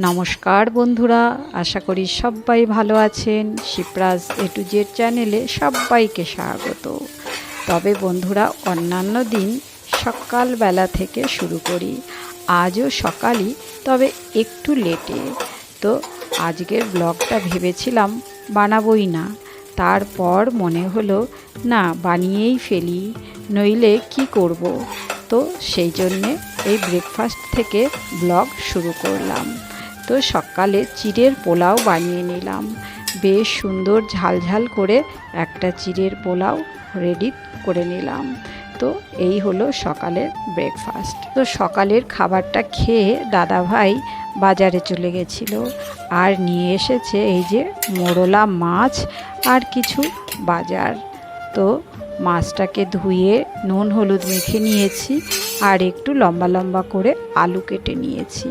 নমস্কার বন্ধুরা, আশা করি সবাই ভালো আছেন। শিবরাজ এ টু জেড চ্যানেলে সবাইকে স্বাগত। তবে বন্ধুরা, অন্যান্য দিন সকালবেলা থেকে শুরু করি। আজও সকালই, তবে একটু লেটে তো আজকের ব্লগটা ভেবেছিলাম বানাবই না। তারপর মনে হলো, না, বানিয়েই ফেলি। নইলে কি করব? তো সেই জন্যে এই ব্রেকফাস্ট থেকে ব্লগ শুরু করলাম। তো সকালে চিড়ের পোলাও বানিয়ে নিলাম। বেশ সুন্দর ঝালঝাল করে একটা চিড়ের পোলাও রেডি করে নিলাম। তো এই হলো সকালের ব্রেকফাস্ট তো সকালের খাবারটা খেয়ে দাদাভাই বাজারে চলে গেছিল আর নিয়ে এসেছে এই যে মোরলা মাছ আর কিছু বাজার। তো মাছটাকে ধুয়ে নুন হলুদ মেখে নিয়েছি। আর একটু লম্বা লম্বা করে আলু কেটে নিয়েছি।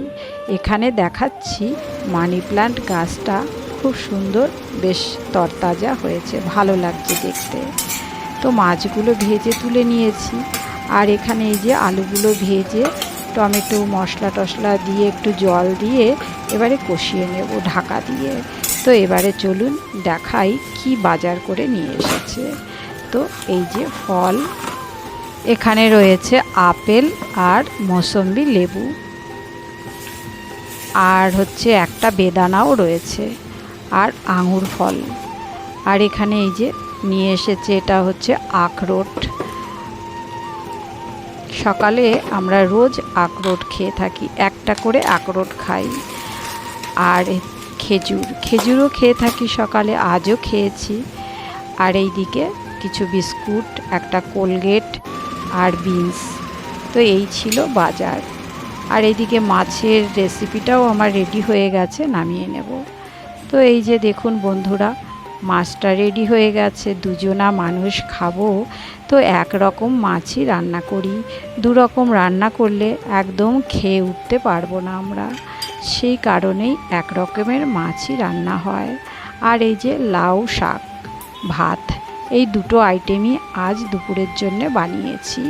এখানে দেখাচ্ছি মানি প্লান্ট গাছটা খুব সুন্দর, বেশ তরতাজা হয়েছে, ভালো লাগছে দেখতে। তো মাছগুলো ভেজে তুলে নিয়েছি। আর এখানে এই যে আলুগুলো ভেজে টমেটো, মশলা টশলা দিয়ে একটু জল দিয়ে এবারে কষিয়ে নেব ঢাকা দিয়ে। তো এবারে চলুন দেখাই কি বাজার করে নিয়ে এসেছে। তো এই যে ফল এখানে রয়েছে আপেল আর মৌসম্বি লেবু। আর হচ্ছে একটা বেদানাও রয়েছে আর আঙুর ফল। আর এখানে এই যে নিয়ে এসেছে এটা হচ্ছে আখরোট। সকালে আমরা রোজ আখরোট খেয়ে থাকি, একটা করে আখরোট খাই। আর খেজুর, খেজুরও খেয়ে থাকি সকালে, আজও খেয়েছি। আর এই দিকে কিছু বিস্কুট, একটা কোলগেট আর বিনস। তো এই ছিল বাজার। আর এইদিকে মাছের রেসিপিটাও আমার রেডি হয়ে গেছে, নামিয়ে নেব। তো এই যে দেখুন বন্ধুরা, মাছটা রেডি হয়ে গেছে, দুজনা মানুষ খাব। তো এক রকম মাছই রান্না করি। দু রকম রান্না করলে একদম খেয়ে উঠতে পারব না আমরা। সেই কারণেই এক রকমের মাছই রান্না হয়। আর এই যে লাউ শাক, ভাত এই দুটো আইটেমই আজ দুপুরের জন্য বানিয়েছি।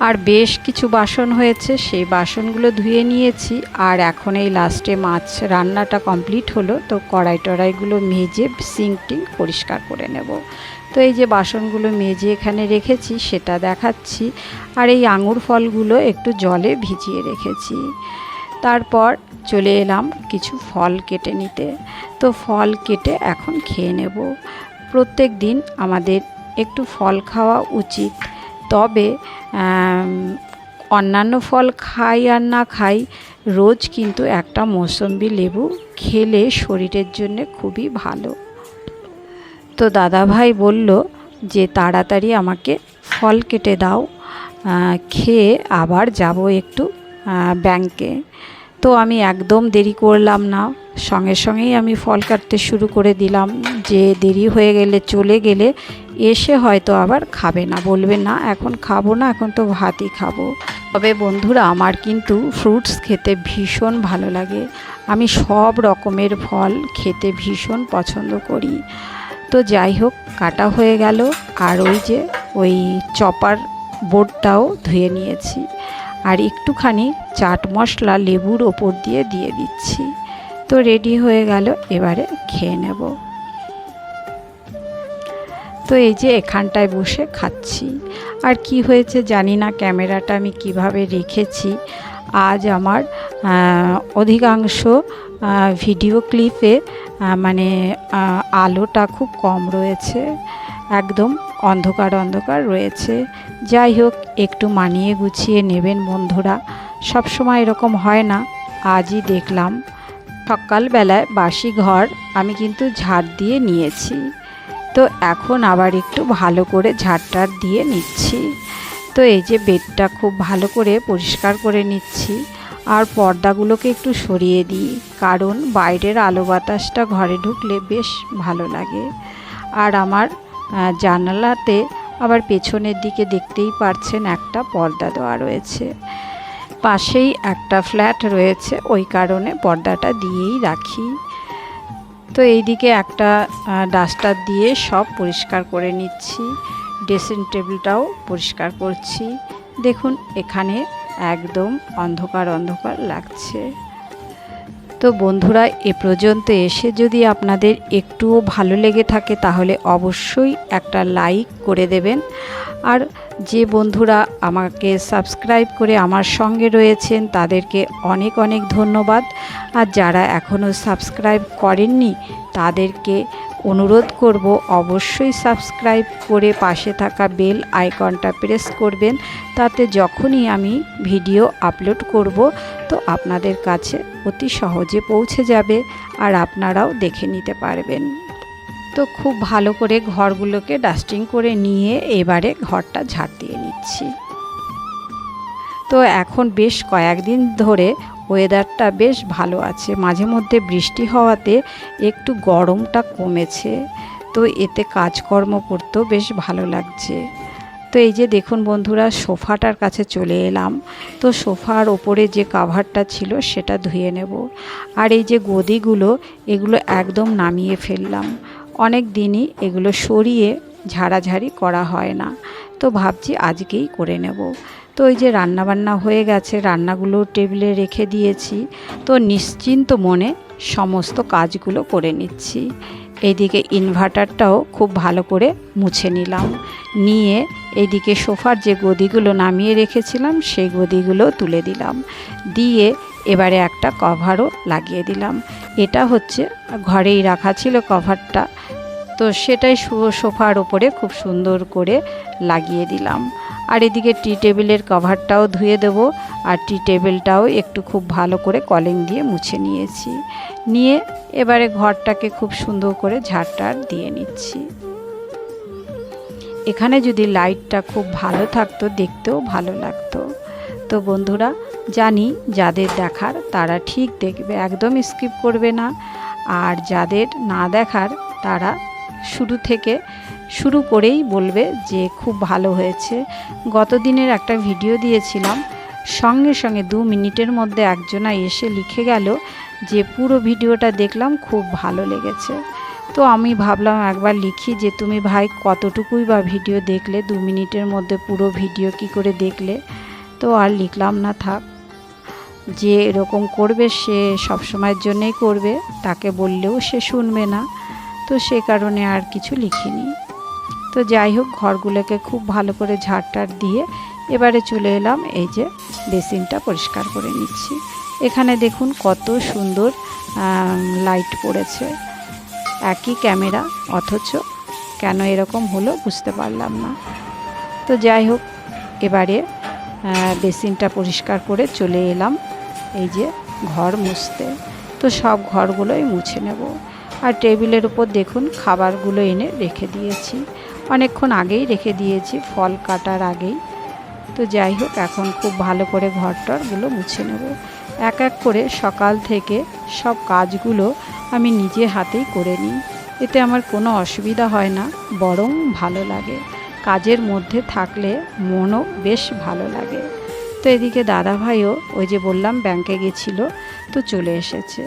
আর বেশ কিছু বাসন হয়েছে, সেই বাসনগুলো ধুয়ে নিয়েছি। আর এখন এই লাস্টে মাছ রান্নাটা কমপ্লিট হলো, তো কড়াই টড়াইগুলো মেজে সিঙ্ক টিঙ্ক পরিষ্কার করে নেব। তো এই যে বাসনগুলো মেজে এখানে রেখেছি, সেটা দেখাচ্ছি। আর এই আঙুর ফলগুলো একটু জলে ভিজিয়ে রেখেছি। তারপর চলে এলাম কিছু ফল কেটে নিতে। তো ফল কেটে এখন খেয়ে নেব। প্রত্যেক দিন আমাদের একটু ফল খাওয়া উচিত। তবে অন্যান্য ফল খাই আর না খাই, রোজ কিন্তু একটা মৌসম্বি লেবু খেলে শরীরের জন্য খুবই ভালো। তো দাদাভাই বলল যে, তাড়াতাড়ি আমাকে ফল কেটে দাও খেয়ে আবার যাব একটু ব্যাংকে তো আমি একদম দেরি করলাম না। সঙ্গে সঙ্গেই আমি ফল কাটতে শুরু করে দিলাম। যে দেরি হয়ে গেলে চলে গেলে এসে হয়তো আবার খাবে না, বলবে না, এখন খাব না, এখন তো ভাতই খাব। তবে বন্ধুরা, আমার কিন্তু ফ্রুটস খেতে ভীষণ ভালো লাগে। আমি সব রকমের ফল খেতে ভীষণ পছন্দ করি। তো যাই হোক, কাটা হয়ে গেল, আর ওই যে ওই চপার বোর্ডটাও ধুয়ে নিয়েছি। আর একটুখানি চাট মশলা লেবুর ওপর দিয়ে দিয়ে দিচ্ছি। তো রেডি হয়ে গেল, এবারে খেয়ে নেব। তো এই যে এখানটায় বসে খাচ্ছি। আর কি হয়েছে জানি না, ক্যামেরাটা আমি কীভাবে রেখেছি। আজ আমার অধিকাংশ ভিডিও ক্লিপে মানে আলোটা খুব কম রয়েছে। একদম অন্ধকার অন্ধকার রয়েছে। যাই হোক, একটু মানিয়ে গুছিয়ে নেবেন বন্ধুরা। সব সময় এরকম হয় না। আজই দেখলাম। সকালবেলায় বাসি ঘর আমি কিন্তু ঝাড় দিয়ে নিয়েছি। তো এখন আবার একটু ভালো করে ঝাড়টার দিয়ে নিচ্ছি। তো এই যে বেডটা খুব ভালো করে পরিষ্কার করে নিচ্ছি। আর পর্দাগুলোকে একটু সরিয়ে দিই, কারণ বাইরের আলো বাতাসটা ঘরে ঢুকলে বেশ ভালো লাগে। আর আমার জানালাতে আবার পেছনের দিকে দেখতেই পারছেন একটা পর্দা দেওয়া রয়েছে। পাশেই একটা ফ্ল্যাট রয়েছে, ওই কারণে পর্দাটা দিয়েই রাখি। তো এইদিকে একটা ডাস্টার দিয়ে সব পরিষ্কার করে নিচ্ছি, ড্রেসিং টেবিলটাও পরিষ্কার করছি। দেখুন, এখানে একদম অন্ধকার অন্ধকার লাগছে। তো বন্ধুরা, এ পর্যন্ত এসে যদি আপনাদের একটুও ভালো লেগে থাকে, তাহলে অবশ্যই একটা লাইক করে দেবেন। আর যে বন্ধুরা আমাকে সাবস্ক্রাইব করে আমার সঙ্গে রয়েছেন, তাদেরকে অনেক অনেক ধন্যবাদ। আর যারা এখনও সাবস্ক্রাইব করেননি, তাদেরকে অনুরোধ করব অবশ্যই সাবস্ক্রাইব করে পাশে থাকা বেল আইকনটা প্রেস করবেন, তাতে যখনই আমি ভিডিও আপলোড করব, তো আপনাদের কাছে অতি সহজে পৌঁছে যাবে আর আপনারাও দেখে নিতে পারবেন। তো খুব ভালো করে ঘরগুলোকে ডাস্টিং করে নিয়ে এবারে ঘরটা ঝাড় দিয়ে নিচ্ছি। তো এখন বেশ কয়েকদিন ধরে ওয়েদারটা বেশ ভালো আছে। মাঝে মধ্যে বৃষ্টি হওয়াতে একটু গরমটা কমেছে। তো এতে কাজকর্ম করতেও বেশ ভালো লাগছে। তো এই যে দেখুন বন্ধুরা, সোফাটার কাছে চলে এলাম। তো সোফার ওপরে যে কাভারটা ছিল সেটা ধুয়ে নেব। আর এই যে গদিগুলো, এগুলো একদম নামিয়ে ফেললাম। অনেক দিনই এগুলো সরিয়ে ঝাড়াঝাড়ি করা হয় না। তো ভাবছি আজকেই করে নেব। তো ওই যে রান্নাবান্না হয়ে গেছে, রান্নাগুলো টেবিলে রেখে দিয়েছি। তো নিশ্চিন্ত মনে সমস্ত কাজগুলো করে নিচ্ছি। এইদিকে ইনভার্টারটাও খুব ভালো করে মুছে নিলাম। নিয়ে এইদিকে সোফার যে গদিগুলো নামিয়ে রেখেছিলাম, সেই গদিগুলো তুলে দিলাম। দিয়ে এবারে একটা কভারও লাগিয়ে দিলাম। এটা হচ্ছে ঘরেই রাখা ছিল কভারটা। তো সেটাই সোফার ওপরে খুব সুন্দর করে লাগিয়ে দিলাম। আর এদিকে টি টেবিলের কভারটাও ধুয়ে দেব। আর টি টেবিলটাও একটু খুব ভালো করে কলিং দিয়ে মুছে নিয়েছি। নিয়ে এবারে ঘরটাকে খুব সুন্দর করে ঝাড়টার দিয়ে নিচ্ছি। এখানে যদি লাইটটা খুব ভালো থাকতো, দেখতেও ভালো লাগতো। তো বন্ধুরা জানি যাদের দেখার তারা ঠিক দেখবে, একদম স্কিপ করবে না। আর যাদের না দেখার তারা শুরু থেকে শুরু করেই বলবে যে খুব ভালো হয়েছে। গত দিনের একটা ভিডিও দিয়েছিলাম, সঙ্গে সঙ্গে দু মিনিটের মধ্যে একজনা এসে লিখে গেল যে পুরো ভিডিওটা দেখলাম খুব ভালো লেগেছে। তো আমি ভাবলাম একবার লিখি যে তুমি ভাই কতটুকুই বা ভিডিও দেখলে, দু মিনিটের মধ্যে পুরো ভিডিও কি করে দেখলে? তো আর লিখলাম না, থাক। যে এরকম করবে সে সবসময়ের জন্যেই করবে, তাকে বললেও সে শুনবে না। তো সে কারণে আর কিছু লিখিনি। তো যাই হোক, ঘরগুলোকে খুব ভালো করে ঝাড়টার দিয়ে এবারে চলে এলাম, এই যে বেসিনটা পরিষ্কার করে নিচ্ছি। এখানে দেখুন কত সুন্দর লাইট পড়েছে। একই ক্যামেরা, অথচ কেন এরকম হলো বুঝতে পারলাম না। তো যাই হোক, এবারে বেসিনটা পরিষ্কার করে চলে এলাম। এই যে ঘর মুছতে। তো সব ঘরগুলোই মুছে নেব। আর টেবিলের উপর দেখুন খাবারগুলো এনে রেখে দিয়েছি। অনেকক্ষণ আগেই রেখে দিয়েছি, ফল কাটার আগেই। তো যাই হোক, এখন খুব ভালো করে ঘরটরগুলো মুছে নেব। এক এক করে সকাল থেকে সব কাজগুলো আমি নিজে হাতেই করে নিই। এতে আমার কোনো অসুবিধা হয় না, বরং ভালো লাগে। কাজের মধ্যে থাকলে মনও বেশ ভালো লাগে। তো এদিকে দাদা ভাইও ওই যে বললাম ব্যাংকে গেছিল তো চলে এসেছে।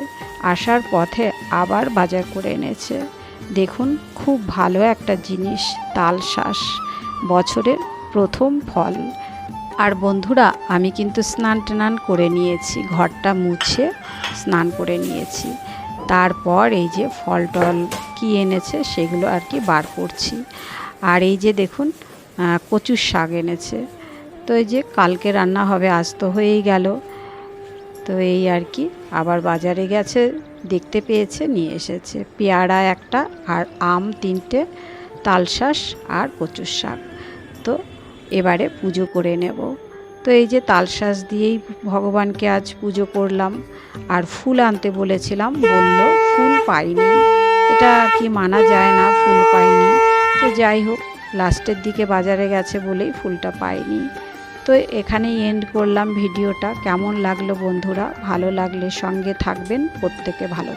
আসার পথে আবার বাজার করে এনেছে। দেখুন খুব ভালো একটা জিনিস, তাল শ্বাস বছরের প্রথম ফল। আর বন্ধুরা, আমি কিন্তু স্নান টান করে নিয়েছি, ঘরটা মুছে স্নান করে নিয়েছি। তারপর এই যে ফল টল কী এনেছে সেগুলো আর কি বার করছি। আর এই যে দেখুন কচুর শাক এনেছে। তো এই যে কালকে রান্না হবে, আজ তো হয়েই গেল। তো এই আর কি, আবার বাজারে গেছে, দেখতে পেয়েছে, নিয়ে এসেছে। পেয়ারা একটা আর আম তিনটে তালশাঁস আর কচুর শাক। তো এবারে পুজো করে নেব। তো এই যে তালশাঁস দিয়েই ভগবানকে আজ পুজো করলাম। আর ফুল আনতে বলেছিলাম, বলল ফুল পাইনি। এটা কি মানা যায় না, ফুল পাইনি। তো যাই হোক, লাস্টের দিকে বাজারে গেছে বলেই ফুলটা পাইনি। তো এখানেই এন্ড করলাম ভিডিওটা কেমন লাগল বন্ধুরা? ভালো লাগলে সঙ্গে থাকবেন। প্রত্যেকে ভালো